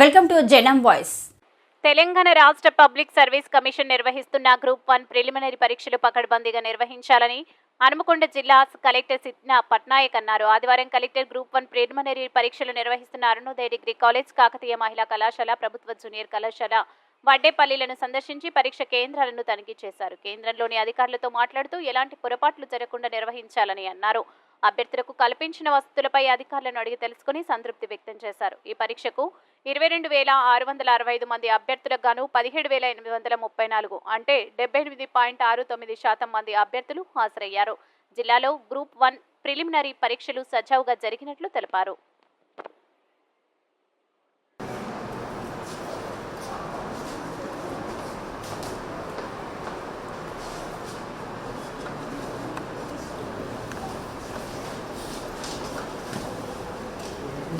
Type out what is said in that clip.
Welcome to Janam voice. Telangana రాష్ట్ర public service commission నిర్వహిస్తున్న group one preliminary పరీక్షలు పకడ్బందీగా నిర్వహించాలని హనుమకొండ జిల్లా కలెక్టర్ సిద్న పట్నాయక్ అన్నారు. ఆదివారం కలెక్టర్ గ్రూప్ వన్ ప్రిలిమినరీ పరీక్షలు నిర్వహిస్తున్న అరుణోదయ డిగ్రీ కాలేజ్ కాకతీయ మహిళా కళాశాల ప్రభుత్వ జూనియర్ కళాశాల వడ్డేపల్లిలను సందర్శించి పరీక్ష కేంద్రాలను తనిఖీ చేశారు. కేంద్రంలోని అధికారులతో మాట్లాడుతూ ఎలాంటి పొరపాట్లు జరగకుండా నిర్వహించాలని అన్నారు. అభ్యర్థులకు కల్పించిన వసతులపై అధికారులను అడిగి తెలుసుకుని సంతృప్తి వ్యక్తం చేశారు. ఈ పరీక్షకు ఇరవై రెండు వేల ఆరు వందల అరవై ఐదు మంది అభ్యర్థులకు గాను పదిహేడు వేల ఎనిమిది వందల ముప్పై నాలుగు అంటే డెబ్బై ఎనిమిది పాయింట్ ఆరు తొమ్మిది శాతం మంది అభ్యర్థులు హాజరయ్యారు. జిల్లాలో గ్రూప్ వన్ ప్రిలిమినరీ పరీక్షలు సజావుగా జరిగినట్లు తెలిపారు.